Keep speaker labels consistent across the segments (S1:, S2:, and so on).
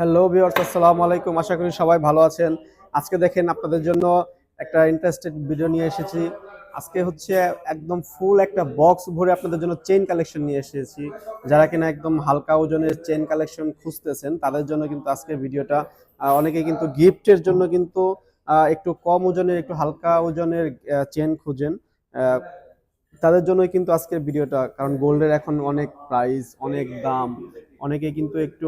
S1: Hello viewers আসসালামু আলাইকুম। আশা করি সবাই ভালো আছেন। আজকে দেখেন আপনাদের জন্য একটা ইন্টারেস্টেড ভিডিও নিয়ে এসেছি। আজকে হচ্ছে একদম ফুল একটা বক্স ভরে আপনাদের জন্য চেইন কালেকশন নিয়ে এসেছি। যারা কিনা একদম হালকা ওজনের চেইন কালেকশন খুঁজতেছেন, তাদের জন্য কিন্তু আজকের ভিডিওটা অনেকে কিন্তু গিফটের জন্য কিন্তু একটু কম ওজনের, একটু হালকা ওজনের চেন খুঁজেন। তাদের জন্যই কিন্তু আজকের ভিডিওটা কারণ গোল্ডের এখন অনেক প্রাইস অনেক দাম। অনেকে কিন্তু একটু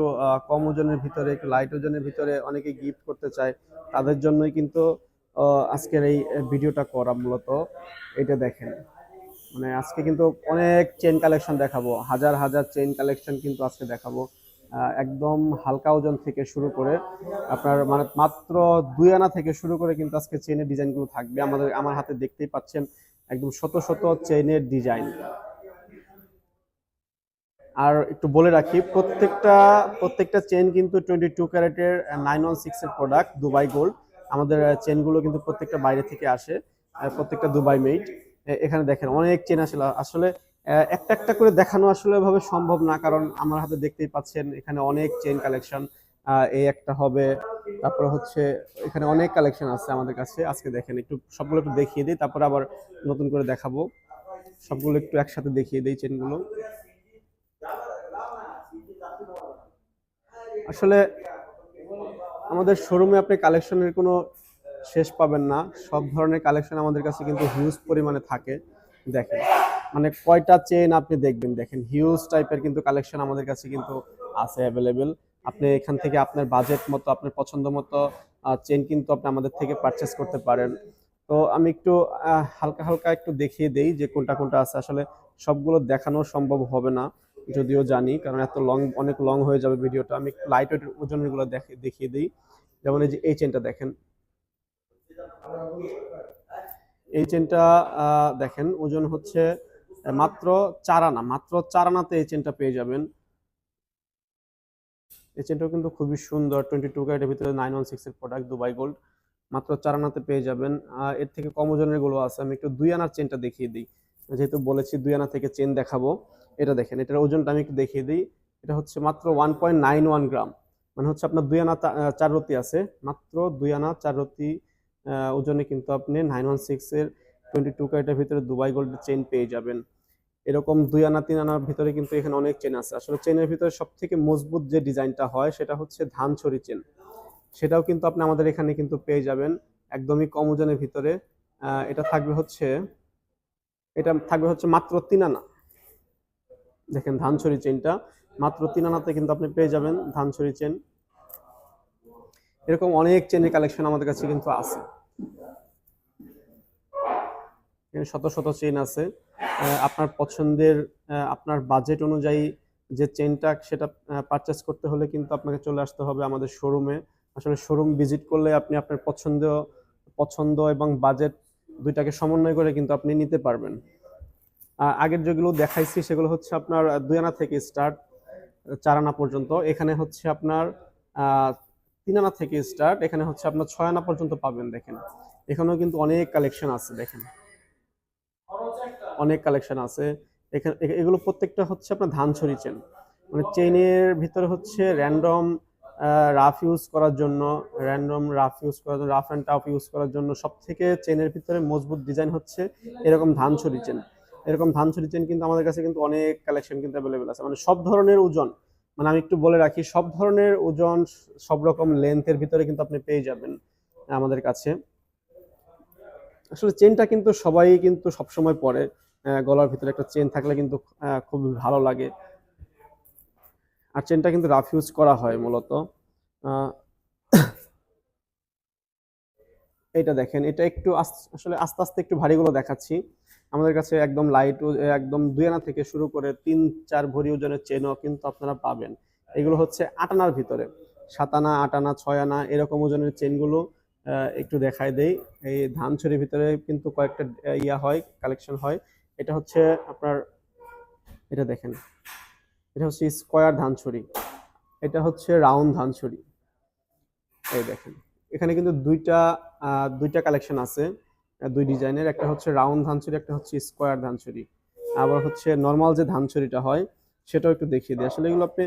S1: কম ওজনের ভিতরে, একটু লাইট ওজনের ভিতরে অনেকে গিফট করতে চায়। তাদের জন্যই কিন্তু আজকের এই ভিডিওটা করা মূলত। এটা দেখেন। মানে আজকে কিন্তু অনেক চেন কালেকশন দেখাবো। হাজার হাজার চেন কালেকশন কিন্তু আজকে দেখাবো। একদম হালকা ওজন থেকে শুরু করে আপনার মানে মাত্র দুই আনা থেকে শুরু করে কিন্তু আজকে চেনের ডিজাইনগুলো থাকবে। আমাদের, আমার হাতে দেখতেই পাচ্ছেন, একদম শত শত চেনের ডিজাইন আর একটু বলে রাখি, প্রত্যেকটা প্রত্যেকটা চেন কিন্তু টোয়েন্টি টু ক্যারেটের নাইন ওয়ান সিক্স এর প্রোডাক্ট দুবাই গোল্ড আমাদের চেনগুলো কিন্তু প্রত্যেকটা বাইরে থেকে আসে প্রত্যেকটা দুবাই মেড এখানে দেখেন অনেক চেন আসলে আসলে একটা একটা করে দেখানো আসলে ভাবে সম্ভব না, কারণ আমার হাতে দেখতেই পাচ্ছেন এখানে অনেক চেন কালেকশন এই একটা হবে, তারপরে হচ্ছে এখানে অনেক কালেকশন আছে আমাদের কাছে। আজকে দেখেন, একটু সবগুলো একটু দেখিয়ে দিই, তারপরে আবার নতুন করে দেখাবো। সবগুলো একটু একসাথে দেখিয়ে দিই চেনগুলো আসলে আমাদের শোরুমে আপনি কালেকশনের কোনো শেষ পাবেন না। সব ধরনের কালেকশন আমাদের কাছে কিন্তু হিউজ পরিমাণে থাকে। দেখেন মানে কয়টা চেন আপনি দেখবেন? দেখেন হিউজ টাইপের কিন্তু কালেকশন আমাদের কাছে কিন্তু আছে অ্যাভেলেবেল আপনি এখান থেকে আপনার বাজেট মতো, আপনার পছন্দ মতো চেন কিন্তু আপনি আমাদের থেকে পারচেস করতে পারেন। তো আমি একটু হালকা হালকা একটু দেখিয়ে দেই যে কোনটা কোনটা আছে। আসলে সবগুলো দেখানো সম্ভব হবে না। যদিও জানি, কারণ এত লং অনেক লং হয়ে যাবে ভিডিওটা আমি লাইট ওয়েটের ওজনেরগুলো দেখে, দেখিয়ে দিই। যেমন এই যে এই চেনটা দেখেন। এই চেনটা দেখেন, ওজন হচ্ছে মাত্র চার আনা। মাত্র চার আনাতে এই চেনটা পেয়ে যাবেন। এই চেনটাও কিন্তু খুবই সুন্দর। টোয়েন্টি টু ক্যারেটের ভিতরে নাইন ওয়ান সিক্স এর প্রোডাক্ট দুবাই গোল্ড মাত্র চার আনাতে পেয়ে যাবেন। এর থেকে কম ওজনেরগুলো আছে। আমি একটু দুই আনার চেনটা দেখিয়ে দিই। যেহেতু বলেছি দুই আনা থেকে চেন দেখাবো, এটা দেখেন, এটার ওজনটা আমি একটু দেখিয়ে দিই। এটা হচ্ছে মাত্র one point nine one gram মানে হচ্ছে আপনার দুই আনা চার রতি আছে। মাত্র দুই আনা, চার রতি ওজনে কিন্তু আপনি নাইন ওয়ান সিক্সের টোয়েন্টি টু ক্যারেটের ভিতরে দুবাই গোল্ডের চেন পেয়ে যাবেন। এরকম দুই আনা, তিন আনার ভিতরে কিন্তু এখানে অনেক চেন আছে। আসলে চেনের ভিতরে সব থেকে মজবুত যে ডিজাইনটা হয়, সেটা হচ্ছে ধান ছড়ি চেন সেটাও কিন্তু আপনি আমাদের এখানে কিন্তু পেয়ে যাবেন, একদমই কম ওজনের ভিতরে। এটা থাকবে হচ্ছে এটা থাকবে হচ্ছে মাত্র তিন আনা। দেখেন ধানছড়ি চেনটা, মাত্র তিন আনাতে কিন্তু আপনি পেয়ে যাবেন ধানছড়ি চেন। এরকম অনেক চেনের কালেকশন আমাদের কাছে কিন্তু আছে। শত শত চেন আছে। আপনার পছন্দের আপনার বাজেট অনুযায়ী যে চেনটা সেটা পারচেস করতে হলে কিন্তু আপনাকে চলে আসতে হবে আমাদের শোরুমে আসলে শোরুম ভিজিট করলে আপনি আপনার পছন্দ পছন্দ এবং বাজেট দুইটাকে সমন্বয় করে কিন্তু আপনি নিতে পারবেন। আগের যেগুলো দেখাইছি সেগুলো হচ্ছে আপনার দুই আনা থেকে স্টার্ট চার আনা পর্যন্ত। এখানে হচ্ছে আপনার তিন আনা থেকে স্টার্ট এখানে হচ্ছে আপনার ছয় আনা পর্যন্ত পাবেন দেখেন। এখানেও কিন্তু অনেক কালেকশন আছে দেখেন। অনেক কালেকশন আছে। এখানে এগুলো প্রত্যেকটা হচ্ছে আপনার ধান ছড়ি চেন মানে চেইনের ভিতরে হচ্ছে র্যান্ডম রাফ ইউজ করার জন্য র্যান্ডম রাফ ইউজ করার জন্য রাফ অ্যান্ড টাফ ইউজ করার জন্য সব থেকে চেনের ভিতরে মজবুত ডিজাইন হচ্ছে এরকম ধান ছড়ি চেন এরকম ধান ছড়ি চেন কিন্তু আমাদের কাছে কিন্তু অনেক কালেকশন কিন্তু অ্যাভেলেবেল আছে। মানে সব ধরনের ওজন মানে আমি একটু বলে রাখি, সব ধরনের ওজন, সব রকম লেন্থের ভিতরে কিন্তু আপনি পেয়ে যাবেন আমাদের কাছে। আসলে চেনটা কিন্তু সবাই কিন্তু সবসময় পরে। গলার ভিতরে একটা চেন থাকলে কিন্তু খুবই ভালো লাগে। আর চেনটা কিন্তু রাফ ইউজ করা হয় মূলত। এটা দেখেন, এটা একটু আস- আসলে আস্তে আস্তে একটু ভারীগুলো দেখাচ্ছি। আমাদের কাছে একদম লাইট একদম দুই আনা থেকে শুরু করে তিন, চার ভরি ওজনের চেনও কিন্তু আপনারা পাবেন। এগুলো হচ্ছে আট আনার ভিতরে। সাত আনা, আট আনা, ছয় আনা, এরকম ওজনের চেনগুলো একটু দেখায় দেই। এই ধানছড়ির ভিতরে কিন্তু কয়েকটা ইয়া হয় কালেকশন হয়। এটা হচ্ছে আপনার, এটা দেখেন। এটা হচ্ছে স্কোয়ার ধানছড়ি। এটা হচ্ছে রাউন্ড ধানছড়ি। এই দেখেন, এখানে কিন্তু দুইটা দুইটা কালেকশন আছে দুই ডিজাইনের একটা হচ্ছে রাউন্ড ধানছড়ি, একটা হচ্ছে স্কোয়ার ধানছড়ি। আবার হচ্ছে নর্মাল যে ধানছড়িটা হয়, সেটাও একটু দেখিয়ে দিই। আসলে এগুলো আপনি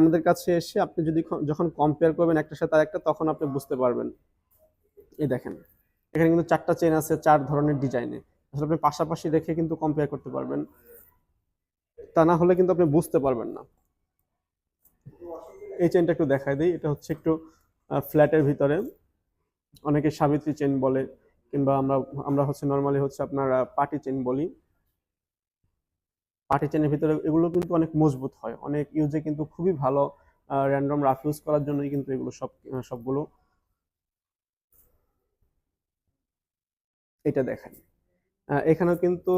S1: আমাদের কাছে এসে আপনি যদি যখন কম্পেয়ার করবেন একটার সাথে আরেকটা, তখন আপনি বুঝতে পারবেন। এই দেখেন, এখানে কিন্তু চারটা চেন আছে, চার ধরনের ডিজাইনে আসলে আপনি পাশাপাশি রেখে কিন্তু কম্পেয়ার করতে পারবেন। তা না হলে কিন্তু আপনি বুঝতে পারবেন না। এই চেনটা একটু দেখাই দিই। এটা হচ্ছে একটু ফ্ল্যাটের ভিতরে। অনেকে সাবিত্রী চেন বলে কিংবা আমরা আমরা হচ্ছে নর্মালি হচ্ছে আপনার পার্টি চেন বলি। পার্টি চেনের ভিতরে এগুলো কিন্তু অনেক মজবুত হয়। অনেক ইউজে কিন্তু খুবই ভালো র্যান্ডম রাফ ইউজ করার জন্যই কিন্তু এগুলো সব সবগুলো। এটা আহ, এখানেও কিন্তু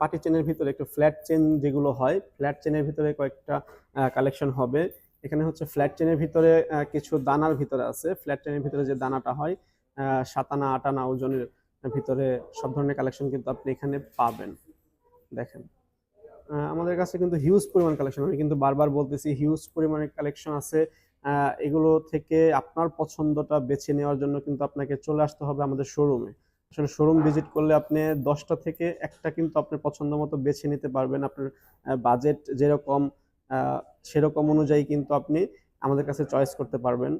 S1: পার্টি চেনের ভিতরে একটু ফ্ল্যাট চেন যেগুলো হয় ফ্ল্যাট চেনের ভিতরে কয়েকটা কালেকশন হবে। এখানে হচ্ছে ফ্ল্যাট চেনের ভিতরে কিছু দানার ভিতরে আছে। ফ্ল্যাট চেনের ভিতরে যে দানাটা হয় সাতানা আটানা ওজনের ভিতরে সব ধরনের কালেকশন কিন্তু আপনি এখানে পাবেন। দেখেন আমাদের কাছে কিন্তু হিউজ পরিমাণ কালেকশন আমি কিন্তু বারবার বলতেছি হিউজ পরিমাণের কালেকশন আছে। এগুলো থেকে আপনার পছন্দটা বেছে নেওয়ার জন্য কিন্তু আপনাকে চলে আসতে হবে আমাদের শোরুমে আসলে শোরুম ভিজিট করলে আপনি দশটা থেকে একটা কিন্তু আপনার পছন্দ মতো বেছে নিতে পারবেন। আপনার বাজেট যেরকম সেরকম অনুযায়ী কিন্তু আপনি আমাদের কাছে চয়েস করতে পারবেন।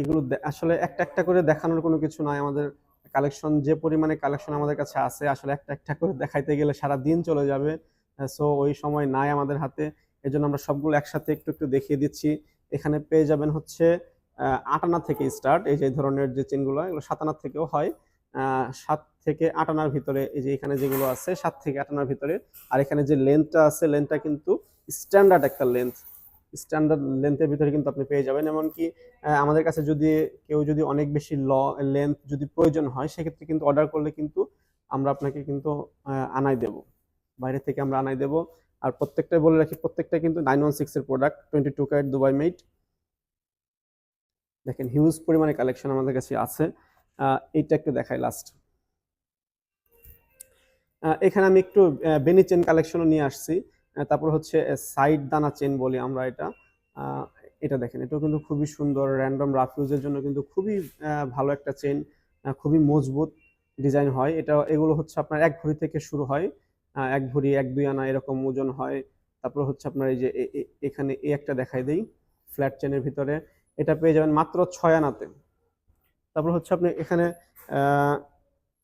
S1: এগুলো আসলে একটা একটা করে দেখানোর কোনো কিছু নাই। আমাদের কালেকশন যে পরিমাণে কালেকশন আমাদের কাছে আছে, আসলে একটা একটা করে দেখাইতে গেলে সারা দিন চলে যাবে। সো ওই সময় নাই আমাদের হাতে। এজন্য আমরা সবগুলো একসাথে একটু একটু দেখিয়ে দিচ্ছি। এখানে পেয়ে যাবেন হচ্ছে আটানা থেকে স্টার্ট এই যে ধরনের যে চেনগুলো এগুলো সাতানার থেকেও হয়। সাত থেকে আটানার ভিতরে এই যে এখানে যেগুলো আছে, সাত থেকে আটানার ভিতরে। আর এখানে যে লেন্থটা আছে লেন্থটা কিন্তু স্ট্যান্ডার্ড একটা লেন্থ স্ট্যান্ডার্ড লেন্থের ভিতরে কিন্তু আপনি পেয়ে যাবেন। এমনকি আমাদের কাছে যদি কেউ যদি অনেক বেশি ল লেন্থ যদি প্রয়োজন হয়, সেক্ষেত্রে কিন্তু অর্ডার করলে কিন্তু আমরা আপনাকে কিন্তু আনাই দেব। বাইরে থেকে আমরা আনাই দেব। আর প্রত্যেকটা বলে রাখি প্রত্যেকটা কিন্তু নাইন ওয়ান সিক্সের product twenty two carat Dubai made দেখেন হিউজ পরিমাণে কালেকশন আমাদের কাছে আছে। এইটা একটু দেখাই লাস্ট এখানে আমি একটু বেনি চেন কালেকশনও নিয়ে আসছি। তারপর হচ্ছে সাইড দানা চেন বলি আমরা এটা। এটা দেখেন, এটাও কিন্তু খুবই সুন্দর র্যান্ডম রাফ ইউজের জন্য কিন্তু খুবই ভালো একটা চেন খুবই মজবুত ডিজাইন হয়। এটা, এগুলো হচ্ছে আপনার এক ভরি থেকে শুরু হয়। এক ভরি, এক দুই আনা এরকম ওজন হয়। তারপর হচ্ছে আপনার এই যে এখানে এই একটা দেখাই দেই ফ্ল্যাট চেনের ভিতরে। এটা পেয়ে যাবেন মাত্র ছয় আনাতে। তারপর হচ্ছে আপনি এখানে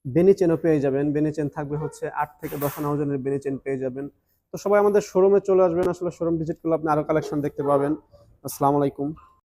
S1: বেনি চেনও পেয়ে যাবেন। বেনি চেন থাকবে হচ্ছে আট থেকে দশ আনা ওজনের বেনি চেন পেয়ে যাবেন। তো সবাই আমাদের শোরুমে চলে আসবেন। আসলে শোরুম ভিজিট করলে আপনি আরও কালেকশন দেখতে পাবেন। আসসালামু আলাইকুম।